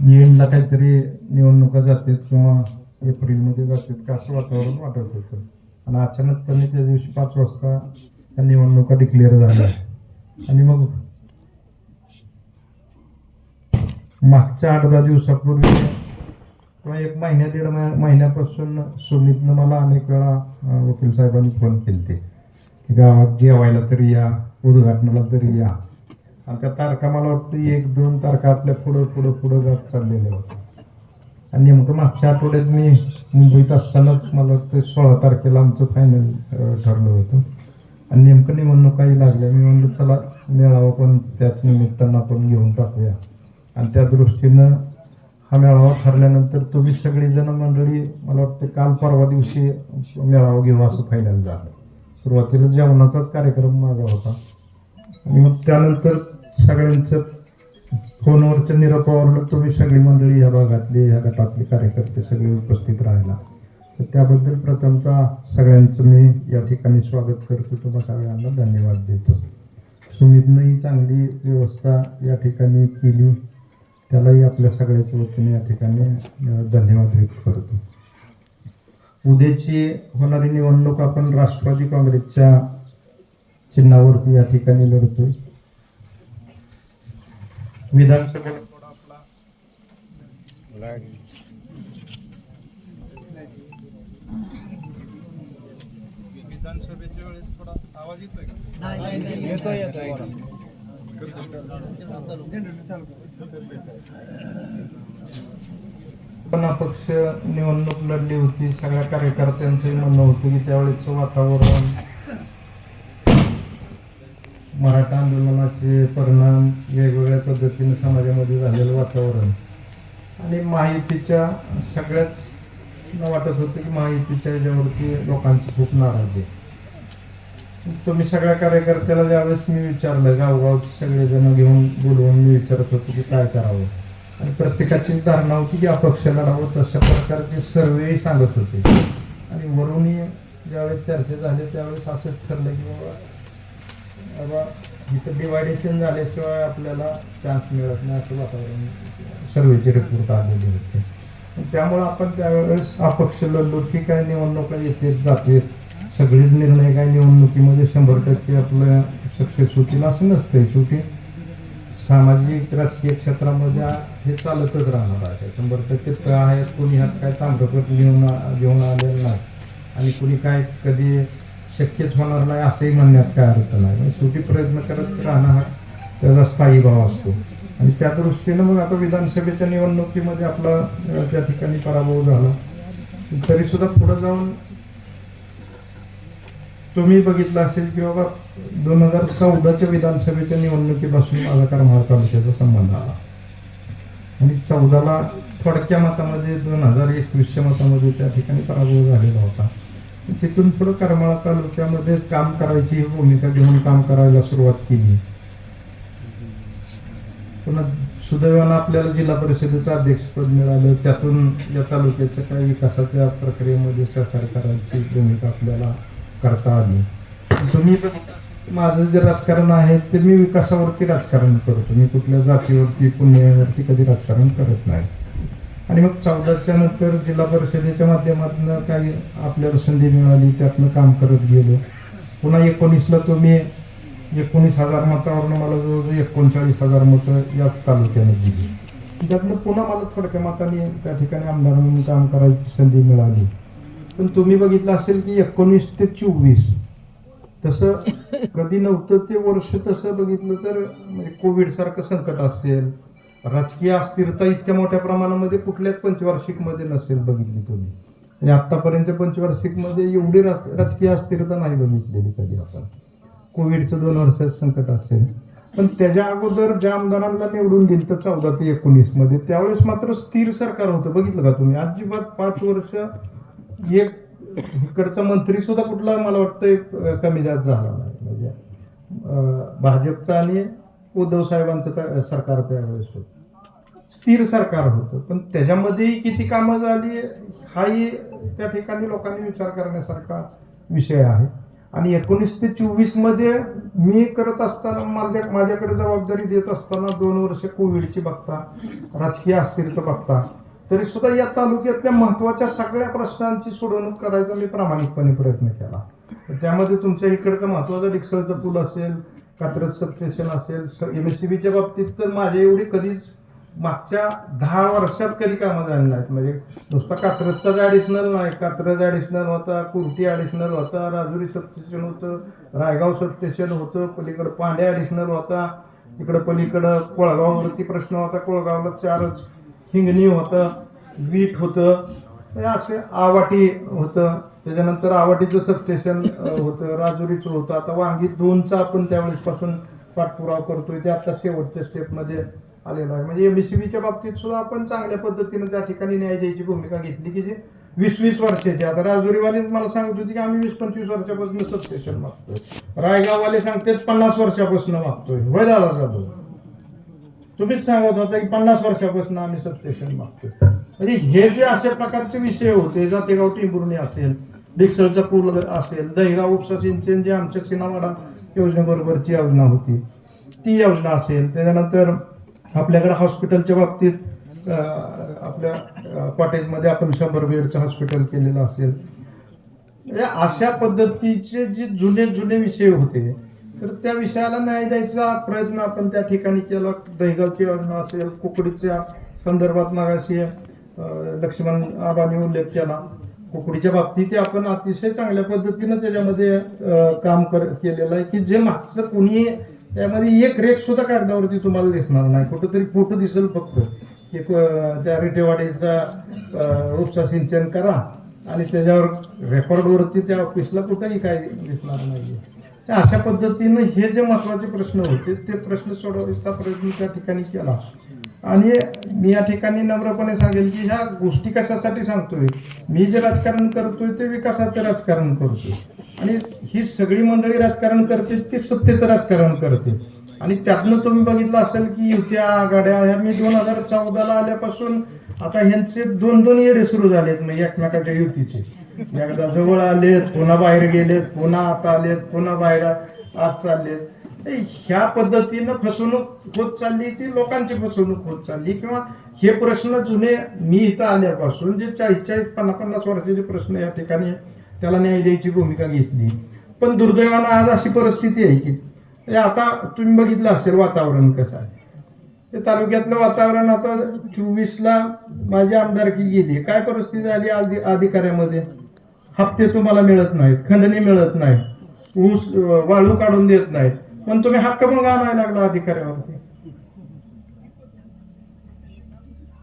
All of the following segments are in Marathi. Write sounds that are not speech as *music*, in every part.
एंडला काहीतरी निवडणुका जातात किंवा एप्रिलमध्ये जातात का असं वातावरण वाटत होतं. आणि अचानकपणे त्या दिवशी पाच वाजता त्या निवडणुका डिक्लेअर झाल्या. आणि मग मागच्या आठ दहा दिवसापूर्वी किंवा एक महिन्या दीड महिन्यापासून सुमितनं मला अनेक वेळा वकील साहेबांनी फोन केले की गावात जेवायला तरी या उद्घाटनाला तरी या. त्या तारखा मला वाटतं एक दोन तारखा आपल्या पुढं पुढं पुढं जात चाललेल्या होत्या आणि नेमकं मागच्या आठवड्यात मी मुंबईत असतानाच मला वाटतं सोळा तारखेला आमचं फायनल ठरलं होतं. आणि नेमकं निवडणुकाही लागल्या. मी म्हणलं चला मेळावा पण त्याच निमित्तानं आपण घेऊन टाकूया. आणि त्या दृष्टीनं हा मेळावा ठरल्यानंतर तुम्ही सगळीजण मंडळी मला वाटतं काल परवा दिवशी मेळावा घेऊ असं फायनल झालं. सुरुवातीला जेवणाचाच कार्यक्रम माझा होता. आणि मग त्यानंतर सगळ्यांचं फोनवरच्या निरोपावरनं तुम्ही सगळी मंडळी ह्या भागातली ह्या गटातले कार्यकर्ते सगळे उपस्थित राहिला तर त्याबद्दल प्रथमतः सगळ्यांचं मी या ठिकाणी स्वागत करतो. तुम्हा सगळ्यांना धन्यवाद देतो. सुमितनंही चांगली व्यवस्था या ठिकाणी केली. त्यालाही आपल्या सगळ्याच्या वतीने या ठिकाणी धन्यवाद व्यक्त करतो. उद्याची होणारी निवडणूक आपण राष्ट्रवादी काँग्रेसच्या चिन्हावरती या ठिकाणी लढतोय. विधानसभेला थोडा आपला. विधानसभेच्या वेळेस थोडा आवाज येतोय का? येतोय येतोय. पण अपक्ष निवडणूक लढली होती? सगळ्या कार्यकर्त्यांचं म्हणणं होतं की त्यावेळेचं वातावरण मराठा आंदोलनाचे परिणाम वेगवेगळ्या पद्धतीने समाजामध्ये झालेलं वातावरण. आणि माहितीच्या सगळ्याच वाटत होतं की माहितीच्या याच्यावरती लोकांची खूप नाराजी आहे. तुम्ही सगळ्या कार्यकर्त्याला ज्यावेळेस मी विचारलं गावगावचे सगळेजण घेऊन बोलवून मी विचारत होतो की काय करावं. आणि प्रत्येकाची धारणा होती की अपक्ष लढावं तशा प्रकारचे सर्वेही सांगत होते. आणि वरूनही ज्यावेळेस चर्चा झाली त्यावेळेस असं ठरलं की बाबा बाबा इथं डिवायडेशन झाल्याशिवाय आपल्याला चान्स मिळत नाही असं वातावरण सर्वेचे रिपोर्ट आलेले होते. त्यामुळं आपण त्यावेळेस अपक्ष लढलो की काय निवडणुका येते जाते सगळेच निर्णय काय निवडणुकीमध्ये शंभर टक्के आपलं सक्सेस होतील असं नसतंय. शेवटी सामाजिक राजकीय क्षेत्रामध्ये हे चालतच राहणार आहे. शंभर टक्के तर आहेत कोणी ह्यात काय ताम्रपट घेऊन घेऊन आलेलं नाही. आणि कुणी काय कधी शक्यच होणार नाही असंही म्हणण्यात काय अर्थ नाही. म्हणजे शेवटी प्रयत्न करत राहणं हा त्याचा स्थायी भाव असतो. आणि त्या दृष्टीनं मग आता विधानसभेच्या निवडणुकीमध्ये आपला त्या ठिकाणी पराभव झाला. तरी सुद्धा पुढे जाऊन तुम्ही बघितलं असेल की बाबा दोन हजार चौदाच्या विधानसभेच्या निवडणुकीपासून माझा करमाळ तालुक्याचा संबंध आला. आणि चौदाला थोडक्या मतामध्ये दोन हजार एकवीसच्या मतामध्ये त्या ठिकाणी पराभव झालेला होता. तिथून पुढे करमाळा तालुक्यामध्येच काम करायची ही भूमिका घेऊन काम करायला सुरुवात केली. पुन्हा सुदैवानं आपल्याला जिल्हा परिषदेचं अध्यक्षपद मिळालं. त्यातून या तालुक्याच्या काही विकासाच्या प्रक्रियेमध्ये सहकार्य करायची भूमिका आपल्याला करता आली. तुम्ही माझं जे राजकारण आहे ते मी विकासावरती राजकारण करतो. मी कुठल्या जातीवरती पुण्यावरती कधी राजकारण करत नाही. आणि मग चौदाच्या नंतर जिल्हा परिषदेच्या माध्यमातून काही आपल्याला संधी मिळाली त्यातनं काम करत गेलो. पुन्हा एकोणीसला तुम्ही एकोणीस हजार मतावरनं मला जवळजवळ एकोणचाळीस हजार मतं याच तालुक्याने दिली. त्यातनं पुन्हा मला थोडक्या मताने त्या ठिकाणी आमदार म्हणून काम करायची संधी मिळाली. पण तुम्ही बघितलं असेल की एकोणीस ते चोवीस तसं कधी नव्हतं ते वर्ष तसं बघितलं तर म्हणजे कोविडसारखं कोविड सारखं संकट असेल राजकीय अस्थिरता इतक्या मोठ्या प्रमाणामध्ये कुठल्याच पंचवार्षिकमध्ये नसेल बघितली तुम्ही. आणि आतापर्यंत पंचवार्षिकमध्ये एवढी राजकीय अस्थिरता नाही बघितलेली कधी आपण. कोविडचं दोन वर्षाचं संकट असेल. पण त्याच्या अगोदर ज्या आमदारांना निवडून दिलं तर चौदा ते एकोणीसमध्ये त्यावेळेस मात्र स्थिर सरकार होतं. बघितलं का तुम्ही? अजिबात पाच वर्ष एक इकडचा मंत्री सुद्धा कुठला मला वाटतं एक कमी जास्त झाला नाही. म्हणजे भाजपचा भाजपचं आणि उद्धव साहेबांचं त्या- सरकार त्यावेळेस होतं. स्थिर सरकार होतं. पण त्याच्यामध्येही किती कामं झाली हाही त्या ठिकाणी लोकांनी विचार करण्यासारखा विषय आहे. आणि एकोणीस ते चोवीसमध्ये मी करत असताना माझ्या माझ्याकडे जबाबदारी देत असताना दोन वर्ष कोविडची बघता राजकीय अस्थिरता बघता तरी सुद्धा या तालुक्यातल्या महत्त्वाच्या सगळ्या प्रश्नांची सोडवणूक करायचा मी प्रामाणिकपणे प्रयत्न केला. तर त्यामध्ये तुमच्या इकडचं महत्वाचं डिक्सलचं पूल असेल कात्रज सबस्टेशन असेल एम एस सी बीच्या बाबतीत तर माझ्या एवढी कधीच मागच्या दहा वर्षात कधी कामं झाली नाहीत? म्हणजे नुसता कात्रजचाच ॲडिशनल नाही कात्रज ॲडिशनल होता कुर्टी ॲडिशनल होता राजुरी सबस्टेशन होतं रायगाव सबस्टेशन होतं पलीकडं पांडे ॲडिशनल होता तिकडं पलीकडं कोळगाववरती प्रश्न होता कोळगावला चारच हिंगणी होतं वीट होतं हे असे आवाटी होतं. त्याच्यानंतर आवाटीचं सबस्टेशन होतं राजुरीचं होतं. आता वांगी दोनचा आपण त्यावेळेसपासून पाठपुरावा करतोय ते आता शेवटच्या स्टेपमध्ये आलेला आहे. म्हणजे एमबीसीबीच्या बाबतीत सुद्धा आपण चांगल्या पद्धतीनं त्या ठिकाणी न्याय द्यायची भूमिका घेतली की जे वीस वीस वर्षाचे. आता राजुरीवाले मला सांगत होते की आम्ही वीस पंचवीस वर्षापासून सबस्टेशन मागतोय. रायगाववाले सांगतात पन्नास वर्षापासून मागतोय. होय दादा जाधव तुम्हीच सांगत होता की पन्नास वर्षापासून आम्ही सबस्टेशन मागतोय. म्हणजे हे जे अशा प्रकारचे विषय होते जातेगाव टिंबुर्णी असेल डिक्सलचा पूल असेल दहिगाव उपसा सिंचन जे आमच्या सिनावाडा योजनेबरोबरची योजना होती ती योजना असेल. त्याच्यानंतर आपल्याकडे हॉस्पिटलच्या बाबतीत आपल्या कॉटेजमध्ये आपण शंभर बेडचं हॉस्पिटल केलेलं असेल. अशा पद्धतीचे जे जुने जुने विषय होते तर त्या विषयाला न्याय द्यायचा प्रयत्न आपण त्या ठिकाणी केला. दहिगावची योजना असेल कुकडीच्या संदर्भात मागाशी लक्ष्मण आबांनी उल्लेख केला. कुकडीच्या बाबतीत आपण अतिशय चांगल्या पद्धतीनं त्याच्यामध्ये काम कर केलेलं आहे की जे मागचं कुणी त्यामध्ये एक रेख सुद्धा कागदावरती तुम्हाला दिसणार नाही. कुठंतरी फोटो दिसेल फक्त. एक त्या रिटेवाडीचा अं, सिंचन करा आणि त्याच्यावर रेकॉर्डवरती त्या ऑफिसला कुठंही काय दिसणार नाही अशा पद्धतीनं हे जे महत्त्वाचे प्रश्न होते ते प्रश्न सोडवण्याचा प्रयत्न त्या ठिकाणी केला. आणि मी या ठिकाणी नम्रपणे सांगेल की ह्या गोष्टी कशासाठी सांगतोय? मी जे राजकारण करतोय ते विकासाचं राजकारण करतोय. आणि ही सगळी मंडळी राजकारण करते ती सत्तेचं राजकारण करते आणि त्यातनं तुम्ही बघितलं असेल की युत्या आघाड्या ह्या मी दोन हजार चौदाला आल्यापासून आता ह्यांचे दोन दोन येडे सुरू झालेत म्हणजे एकमेकाच्या युतीचे. एकदा जवळ आलेत पुन्हा बाहेर गेलेत पुन्हा आता आलेत पुन्हा बाहेर आज चाललेत. ह्या पद्धतीनं फसवणूक होत चालली ती लोकांची फसवणूक होत चालली. किंवा हे प्रश्न जुने मी इथं आल्यापासून जे चाळीस चाळीस पन्नास पन्नास वर्षाचे प्रश्न या ठिकाणी त्याला न्याय द्यायची भूमिका घेतली. पण दुर्दैवानं आज अशी परिस्थिती आहे की आता तुम्ही बघितलं असेल वातावरण कसं आहे. ते तालुक्यातलं वातावरण आता चोवीसला माझी आमदारकी गेली काय परिस्थिती झाली आधी अधिकाऱ्यामध्ये? हप्ते तुम्हाला मिळत नाहीत खंडणी मिळत नाही ऊस वाळू काढून देत नाहीत. पण तुम्ही हक्क मग आणायला लागला अधिकाऱ्यावरती.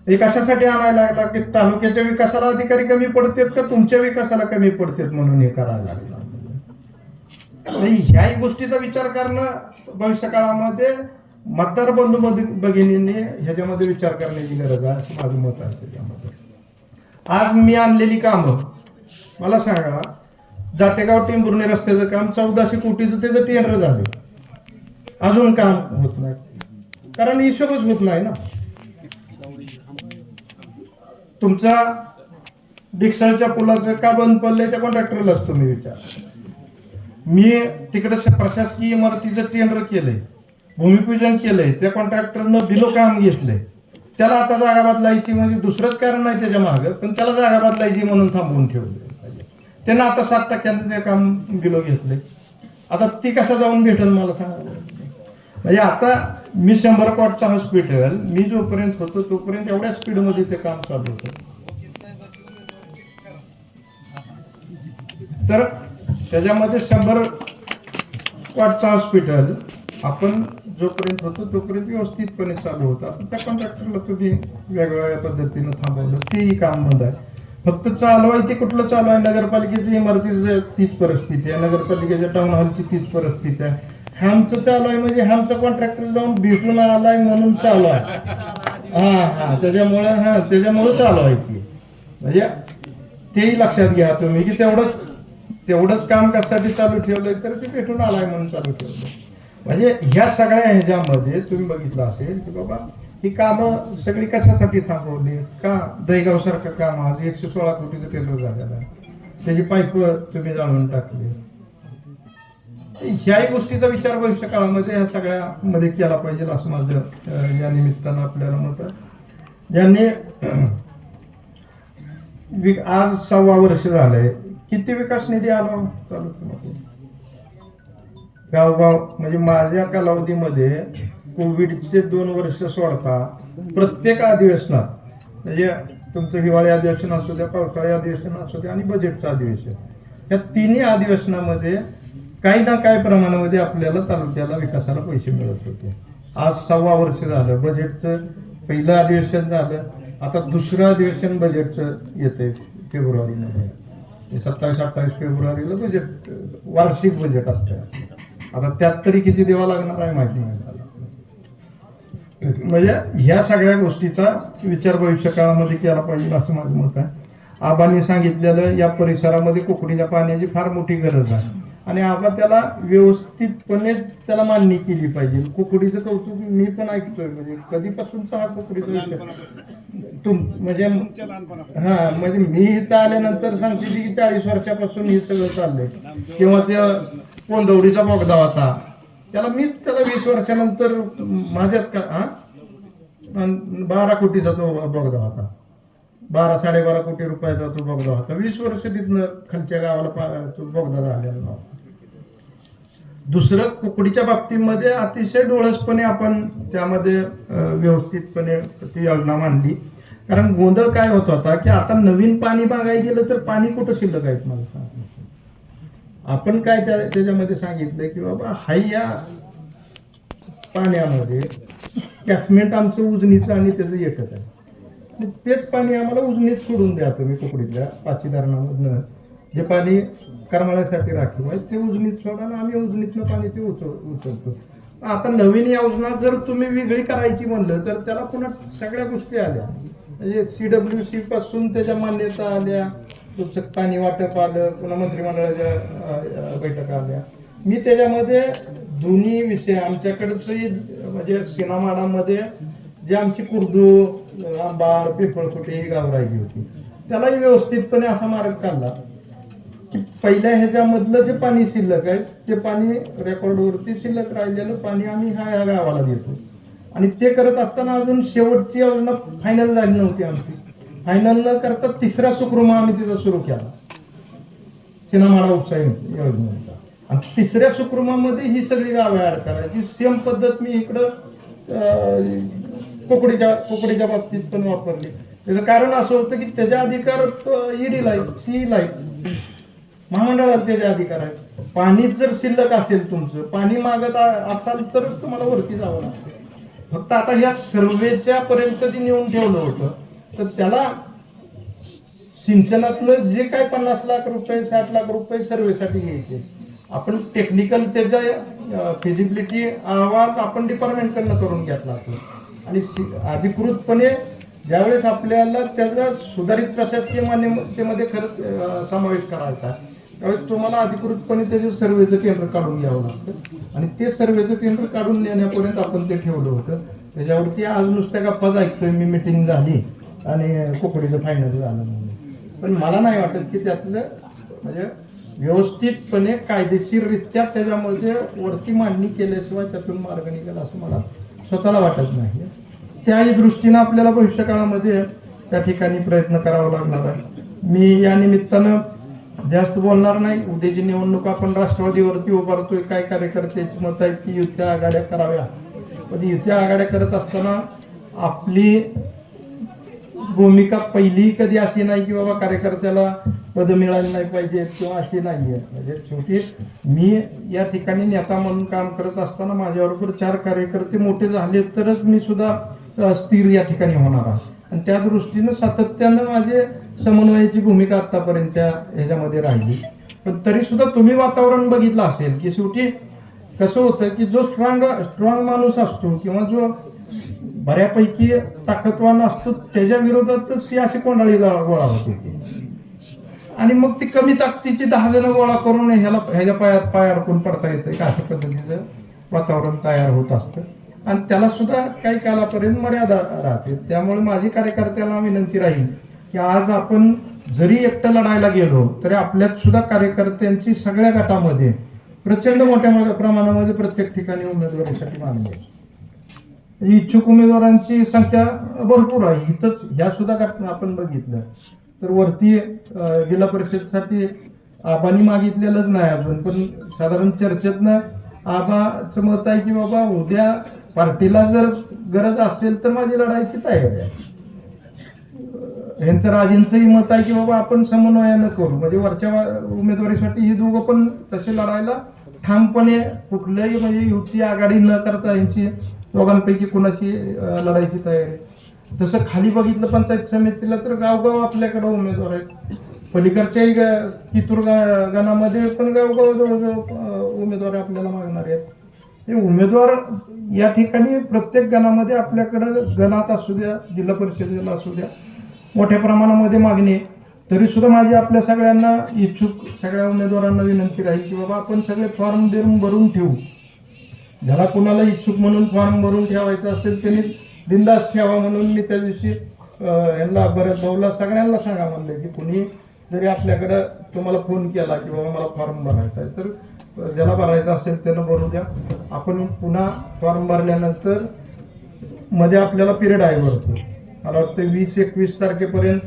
हे कशासाठी आणायला लागला? की तालुक्याच्या विकासाला अधिकारी कमी पडतात का तुमच्या विकासाला कमी पडतात म्हणून हे करायला लागला? आणि ह्याही गोष्टीचा विचार करणं भविष्य काळामध्ये मतदार बंधू भगिनींनी ह्याच्यामध्ये विचार करण्याची गरज आहे असं माझं मत आहे त्याच्यामध्ये. आज मी आणलेली कामं मला सांगा जातेगाव टिंबुर्णी रस्त्याचं काम चौदाशे कोटीचं त्याचं टेंडर झालं. अजून काम होत नाही? कारण हिशोबच होत नाही ना. तुमचा डिक्सलच्या पुलाचं का बंद पडलंय त्या कॉन्ट्रॅक्टरलाच तुम्ही विचार. मी तिकडे श- प्रशासकीय इमारतीचं टेंडर केलंय भूमिपूजन केलंय त्या कॉन्ट्रॅक्टरनं बिलो काम घेतलंय. त्याला आता जागा बदलायची म्हणजे दुसरंच कारण नाही त्याच्या मागं पण त्याला जागा बदलायची म्हणून थांबवून ठेवले त्यांना आता सात टक्क्यानं ते काम बिलो घेतले आता ती कसं जाऊन भेटेल मला सांगा म्हणजे आता मी शंभर कोटचा हॉस्पिटल मी जोपर्यंत होतो तोपर्यंत एवढ्या स्पीडमध्ये ते काम चालू होतं. तर त्याच्यामध्ये शंभर कॉटचं हॉस्पिटल आपण जोपर्यंत होतो तोपर्यंत व्यवस्थितपणे चालू होतं. आता त्या कॉन्ट्रॅक्टरला तुम्ही वेगवेगळ्या पद्धतीनं थांबवलं. तेही काम बंद आहे. फक्त चालू आहे ते कुठलं चालू आहे नगरपालिकेची इमारतीची तीच परिस्थिती आहे. नगरपालिकेच्या टाउन हॉलची तीच परिस्थिती आहे. हॅमचं चालू आहे म्हणजे हॅमचा कॉन्ट्रॅक्टर जाऊन भेटून आलाय म्हणून चालू आहे. हा हा त्याच्यामुळे हा त्याच्यामुळे चालू आहे ती. म्हणजे तेही लक्षात घ्या तुम्ही की तेवढंच तेवढंच काम कशासाठी चालू ठेवलंय तर ते भेटून आलाय म्हणून चालू ठेवलंय. म्हणजे ह्या सगळ्या ह्याच्यामध्ये तुम्ही बघितलं असेल की बाबा ही कामं सगळी कशासाठी थांबवली? का दहीगाव सारखं काम आज एकशे सोळा कोटीचं टेंडर झालेलं आहे? त्याची पाईप तुम्ही जाळून टाकली. ह्याही गोष्टीचा विचार भविष्य काळामध्ये ह्या सगळ्यामध्ये केला पाहिजे असं माझं या निमित्तानं आपल्याला मत ज्यांनी *clears throat* आज सव्वा वर्ष झालंय. किती विकास निधी आला हो? गावगाव म्हणजे माझ्या कालावधीमध्ये कोविडचे दोन वर्ष सोडता प्रत्येक अधिवेशनात म्हणजे तुमचं हिवाळी अधिवेशन असू द्या पावसाळी अधिवेशन असू द्या आणि बजेटचं अधिवेशन या तिन्ही अधिवेशनामध्ये काही ना काही प्रमाणामध्ये आपल्याला तालुक्याला विकासाला पैसे मिळत होते. आज सव्वा वर्ष झालं बजेटचं पहिलं अधिवेशन झालं आता दुसरं अधिवेशन बजेटचं येतंय फेब्रुवारीमध्ये. सत्तावीस अठ्ठावीस फेब्रुवारीला बजेट वार्षिक बजेट असतं आता त्यात तरी किती देवा लागणार आहे माहिती नाही. म्हणजे ह्या सगळ्या गोष्टीचा विचार भविष्य काळामध्ये केला पाहिजे असं माझं मत आहे. आबांनी सांगितलेलं या परिसरामध्ये कोकणीच्या पाण्याची फार मोठी गरज आहे. आणि आबा त्याला व्यवस्थितपणे त्याला मान्य केली पाहिजे. कुकडीचं कौतुक मी पण ऐकतोय. म्हणजे कधीपासूनचा हा कुकडीचा विषय? तुम म्हणजे हा म्हणजे मी इथं आल्यानंतर सांगते की चाळीस वर्षापासून हे सगळं चाललंय. किंवा त्या पोंदवडीचा बोगदा होता. त्याला मीच त्याला वीस वर्षानंतर माझ्याच का हा? बारा कोटीचा तो बोगदा होता. बारा साडेबारा कोटी रुपयाचा तो बोगदा होता. वीस वर्ष तिथनं खालच्या गावाला तो बोगदा झालेला दुसरं कुकडीच्या बाबतीमध्ये अतिशय डोळसपणे आपण त्यामध्ये व्यवस्थितपणे ती योजना मांडली. कारण गोंधळ काय होत होता की आता नवीन पाणी मागायला गेलं तर पाणी कुठं शिल्लक आहेत मला आपण काय त्या त्याच्यामध्ये सांगितलं की बाबा हाय या पाण्यामध्ये कॅसमेंट आमचं उजनीचं आणि त्याचं एकच आहे. तेच पाणी आम्हाला उजनीत सोडून द्या तुम्ही कुकडीतल्या पाची धरणामधनं जे पाणी करमाळ्यासाठी राखीव आहे ते उजनीत सोडा आणि आम्ही उजनीतलं पाणी ते उचल उचलतो आता नवीन योजना जर तुम्ही वेगळी करायची म्हणलं तर त्याला पुन्हा सगळ्या गोष्टी आल्या. म्हणजे सी डब्ल्यू सी पासून त्याच्या मान्यता आल्या तुमचं पाणी वाटप आलं पुन्हा मंत्रिमंडळाच्या बैठका आल्या. मी त्याच्यामध्ये दोन्ही विषय आमच्याकडचंही म्हणजे सिनामाडामध्ये जे आमची कुर्दू आंबाळ पिंपळखोटे ही गाव राहिली होती. त्यालाही व्यवस्थितपणे असा मार्ग काढला. पहिल्या ह्याच्यामधलं जे पाणी शिल्लक आहे ते पाणी रेकॉर्डवरती शिल्लक राहिलेलं पाणी आम्ही ह्या ह्या गावाला देतो. आणि ते करत असताना अजून शेवटची योजना फायनल झाली नव्हती आमची. फायनल न करता तिसरा सुकृमा आम्ही तिचा सुरू केला. सिनामाडा उपसा योजनेचा आणि तिसऱ्या सुकृमामध्ये ही सगळी गावं ऍड करायची. सेम पद्धत मी इकडं कोकडीच्या कोकडीच्या बाबतीत पण वापरली. त्याचं कारण असं होतं की त्याच्या अधिकार ईडी लाइट सी महामंडळात त्याचे अधिकार आहेत पाणी जर शिल्लक असेल तुमचं पाणी मागत असाल तरच तुम्हाला वरती जावं लागतं. फक्त आता ह्या सर्वेच्या पर्यंत नेऊन ठेवलं होतं तर त्याला सिंचनातलं जे काय पन्नास लाख रुपये साठ लाख रुपये सर्वेसाठी घ्यायचे. आपण टेक्निकल त्याचा फिजिबिलिटी अहवाल आपण डिपार्टमेंटकडनं करून घेतला होता. आणि अधिकृतपणे ज्यावेळेस आपल्याला त्याचा सुधारित प्रशासकीय मान्यतेमध्ये खरंच समावेश करायचा त्यावेळेस तुम्हाला अधिकृतपणे त्याचे सर्वेचं केंद्र काढून घ्यावं लागतं. आणि ते सर्वेचं केंद्र काढून नेण्यापर्यंत आपण ते ठेवलं होतं. त्याच्यावरती आज नुसत्या गप्पाच ऐकतोय मी मिटिंग झाली आणि कोकडीचं फायनल झालं म्हणून. पण मला नाही वाटत की त्यातलं म्हणजे व्यवस्थितपणे कायदेशीररित्या त्याच्यामध्ये वरती मांडणी केल्याशिवाय त्यातून मार्ग निघेल असं मला स्वतःला वाटत नाही. त्याही दृष्टीनं आपल्याला भविष्यकाळामध्ये त्या ठिकाणी प्रयत्न करावा लागणार आहे. मी या निमित्तानं जास्त बोलणार नाही. उद्याची निवडणूक आपण राष्ट्रवादीवरती उभारतोय. काय कार्यकर्त्याची मत आहे की युत्या आघाड्या कराव्या? पण युत्या आघाड्या करत असताना आपली भूमिका पहिली कधी अशी नाही की बाबा कार्यकर्त्याला पद मिळाली नाही पाहिजे किंवा अशी नाही आहे. म्हणजे शेवटी मी या ठिकाणी नेता म्हणून काम करत असताना माझ्याबरोबर चार कार्यकर्ते मोठे झाले तरच मी सुद्धा स्थिर या ठिकाणी होणार आहे. आणि त्या दृष्टीनं सातत्यानं माझे समन्वयाची भूमिका आतापर्यंतच्या ह्याच्यामध्ये राहिली. पण तरी सुद्धा तुम्ही वातावरण बघितलं असेल की शेवटी कसं होतं की जो स्ट्रॉंग स्ट्रॉंग माणूस असतो किंवा जो बऱ्यापैकी ताकदवान असतो त्याच्या विरोधातच ही अशी कोंडाळी गोळा गोळा होते आणि मग ती कमी ताकदीची दहा जण गोळा करून ह्याला ह्याच्या पायात पाय अडकून पडता येतं? का अशा पद्धतीचं वातावरण तयार होत असतं. आणि त्याला सुद्धा काही कालापर्यंत मर्यादा राहते. त्यामुळे माझी कार्यकर्त्याला विनंती राहील की आज आपण जरी एकटं लढायला गेलो तरी आपल्यात सुद्धा कार्यकर्त्यांची सगळ्या गटामध्ये प्रचंड मोठ्या प्रमाणामध्ये प्रत्येक ठिकाणी उमेदवारीसाठी मागणी आहे. इच्छुक उमेदवारांची संख्या भरपूर आहे. इथंच ह्या सुद्धा आपण बघितलं तर वरती जिल्हा परिषदसाठी आबानी मागितलेलंच नाही अजून पण साधारण चर्चेतनं आबाचं मत आहे की बाबा उद्या पार्टीला जर गरज असेल तर माझी लढायची तयारी आहे. यांचं राजेंचंही मत आहे की बाबा आपण समन्वयानं करू. म्हणजे वरच्या उमेदवारीसाठी ही दोघं पण तसे लढायला ठामपणे कुठल्याही म्हणजे युती आघाडी न करता यांची दोघांपैकी कुणाची लढायची तयारी. तसं खाली बघितलं पंचायत समितीला तर गावगाव आपल्याकडं उमेदवार आहेत. पलीकडच्याही ग- कितूर गा- गणामध्ये पण गावगाव जवळजवळ उमेदवार आपल्याला मागणार आहेत. हे उमेदवार या ठिकाणी प्रत्येक गणामध्ये आपल्याकडं गणात असू द्या जिल्हा परिषदेला असू द्या मोठ्या प्रमाणामध्ये मागणी आहे. तरी सुद्धा माझी आपल्या सगळ्यांना इच्छुक सगळ्या उमेदवारांना विनंती राहील की बाबा आपण सगळे फॉर्म देऊन भरून ठेवू ज्याला कुणाला इच्छुक म्हणून फॉर्म भरून ठेवायचा असेल त्यांनी बिंदास ठेवा म्हणून मी त्या दिवशी यांना बऱ्याच भाऊला सगळ्यांना सांगा म्हणलं की कुणी जरी आपल्याकडं तुम्हाला फोन केला की बाबा मला फॉर्म भरायचा आहे तर ज्याला भरायचा असेल त्याला भरू द्या. आपण पुन्हा फॉर्म भरल्यानंतरमध्ये आपल्याला पिरियड आहे भरतो मला वाटतं वीस एकवीस तारखेपर्यंत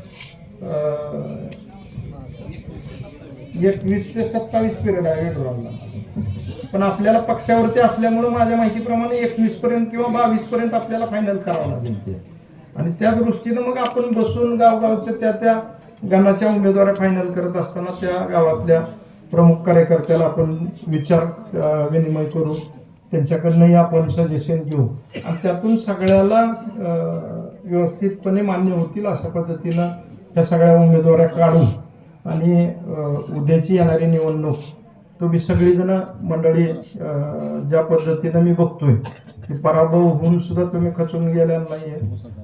एकवीस ते सत्तावीस पिरियड आहे विड्रॉलला पण आपल्याला पक्षावरती असल्यामुळं माझ्या माहितीप्रमाणे एकवीस पर्यंत किंवा बावीस पर्यंत आपल्याला फायनल करावं लागेल ते. आणि त्या दृष्टीनं मग आपण बसून गावगावच्या त्या त्या गणाच्या उमेदवार फायनल करत असताना त्या गावातल्या प्रमुख कार्यकर्त्याला आपण विचार विनिमय करू. त्यांच्याकडनंही आपण सजेशन घेऊ. आणि त्यातून सगळ्याला व्यवस्थितपणे मान्य होतील अशा पद्धतीनं त्या सगळ्या उमेदवाऱ्या काढू आणि उद्याची येणारी निवडणूक तुम्ही सगळीजणं मंडळी ज्या पद्धतीनं मी बघतोय की पराभव होऊन सुद्धा तुम्ही खचून गेल्या नाही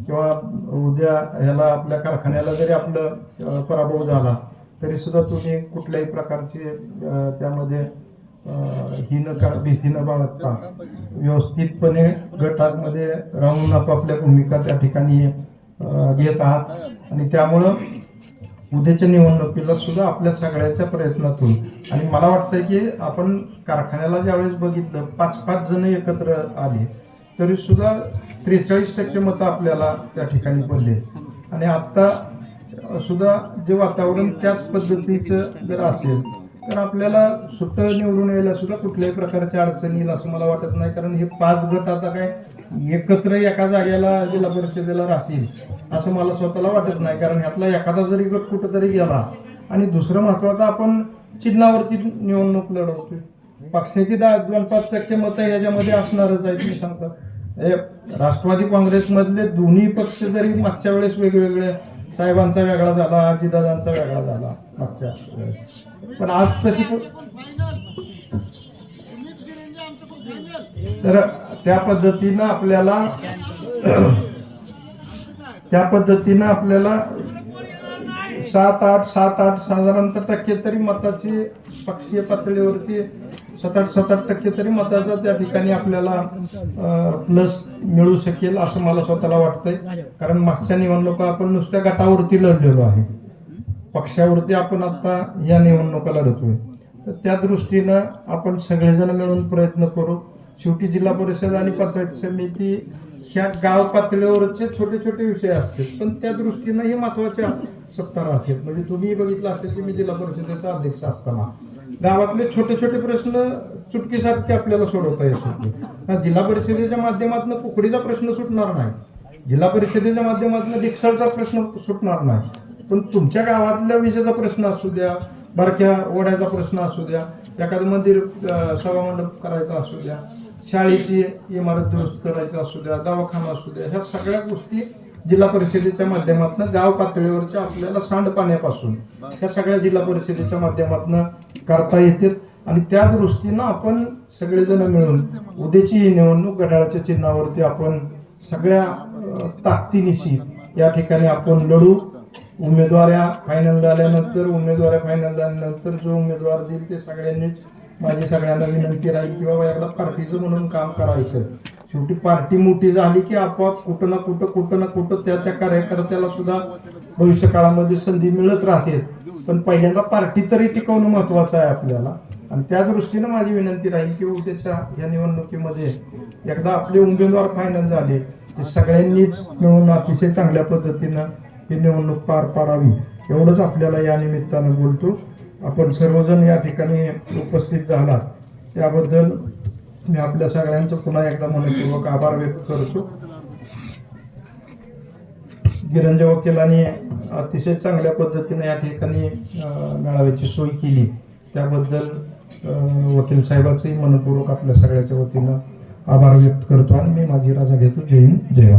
किंवा उद्या ह्याला आपल्या कारखान्याला जरी आपलं पराभव झाला तरी सुद्धा तुम्ही कुठल्याही प्रकारची त्यामध्ये ही न का भीती न बाळगता व्यवस्थितपणे गटामध्ये राहून आपापल्या भूमिका त्या ठिकाणी घेत आहात. आणि त्यामुळं उद्याच्या निवडणुकीला सुद्धा आपल्या सगळ्याच्या प्रयत्नातून आणि मला वाटतं की आपण कारखान्याला ज्यावेळेस बघितलं पाच पाच जण एकत्र आले तरी सुद्धा त्रेचाळीस टक्के मतं आपल्याला त्या ठिकाणी पडले. आणि आत्ता सुद्धा जे वातावरण त्याच पद्धतीचं जर असेल तर आपल्याला सुट्ट निवडून यायला सुद्धा कुठल्याही प्रकारच्या अडचणी येईल असं मला वाटत नाही. कारण हे पाच गट आता काय एकत्र एका जागेला जिल्हा परिषदेला राहतील असं मला स्वतःला वाटत नाही. कारण ह्यातला एखादा जरी गट कुठंतरी गेला आणि दुसरं महत्वाचं आपण चिन्हावरती निवडणूक लढवतोय. पक्षाची दहा दोन पाच टक्के मतं ह्याच्यामध्ये असणारच आहे तुम्ही सांगता. हे राष्ट्रवादी काँग्रेसमधले दोन्ही पक्ष जरी मागच्या वेळेस वेगवेगळे साहेबांचा वेगळा झाला अजितदादांचा वेगळा झाला. मागच्या पण आज तशी तर त्या पद्धतीनं आपल्याला त्या पद्धतीनं आपल्याला सात आठ सात आठ साधारणतः टक्के तरी मताची पक्षीय पातळीवरती सात आठ सात आठ टक्के तरी मताचा त्या ठिकाणी आपल्याला प्लस मिळू शकेल असं मला स्वतःला वाटतंय. कारण मागच्या निवडणुका आपण नुसत्या गटावरती लढलेलो आहे. पक्षावरती आपण आता या निवडणुका लढतोय. तर त्या दृष्टीनं आपण सगळेजण मिळून प्रयत्न करू. शेवटी जिल्हा परिषद आणि पंचायत समिती ह्या गाव पातळीवरचे छोटे छोटे विषय असतील. पण त्या दृष्टीनं हे महत्त्वाच्या सत्ता राहतील. म्हणजे तुम्ही बघितलं असेल की मी जिल्हा परिषदेचा अध्यक्ष असताना गावातले छोटे छोटे प्रश्न चुटकीसारखे आपल्याला सोडवता येत होते जिल्हा परिषदेच्या माध्यमातून कुकडीचा प्रश्न सुटणार नाही. जिल्हा परिषदेच्या माध्यमातून रिक्षाचा प्रश्न सुटणार नाही. पण तुमच्या गावातल्या विजेचा प्रश्न असू द्या बारक्या ओढ्याचा प्रश्न असू द्या एखादं मंदिर सभामंडप करायचा असू द्या शाळेची इमारत दुरुस्त करायची असू द्या दवाखाना असू द्या ह्या सगळ्या गोष्टी जिल्हा परिषदेच्या माध्यमातून गाव पातळीवरच्या आपल्याला सांडपाण्यापासून ह्या सगळ्या जिल्हा परिषदेच्या माध्यमातून करता येतील. आणि त्या दृष्टीनं आपण सगळेजण मिळून उद्याची ही निवडणूक घड्याळाच्या चिन्हावरती आपण सगळ्या ताकदीनिशी या ठिकाणी आपण लढू. उमेदवाऱ्या फायनल झाल्यानंतर उमेदवाऱ्या फायनल झाल्यानंतर जो उमेदवार देईल ते सगळ्यांनीच माझी सगळ्यांना विनंती राहील की बाबा एकदा पार्टीचं म्हणून काम करायचं शेवटी पार्टी मोठी झाली की आपोआप कुठं ना कुठं कुठं ना कुठं त्या त्या कार्यकर्त्याला सुद्धा भविष्य काळामध्ये संधी मिळत राहते पण पहिल्यांदा पार्टी तरी टिकवणं महत्वाचं आहे आपल्याला. आणि त्या दृष्टीनं माझी विनंती राहील की उद्याच्या या निवडणुकीमध्ये एकदा आपले उमेदवार फायनल झाले की सगळ्यांनीच मिळून अतिशय चांगल्या पद्धतीनं ही निवडणूक पार पाडावी. एवढंच आपल्याला या निमित्तानं बोलतो. आपण सर्वजण या ठिकाणी उपस्थित झाला त्याबद्दल मी आपल्या सगळ्यांचं पुन्हा एकदा मनपूर्वक आभार व्यक्त करतो. गिरंज वकिलांनी अतिशय चांगल्या पद्धतीने या ठिकाणी मेळाव्याची सोय केली. त्याबद्दल वकील साहेबाचंही मनपूर्वक आपल्या सगळ्याच्या वतीनं आभार व्यक्त करतो आणि मी माझी राजा घेतो. जय हिंद जय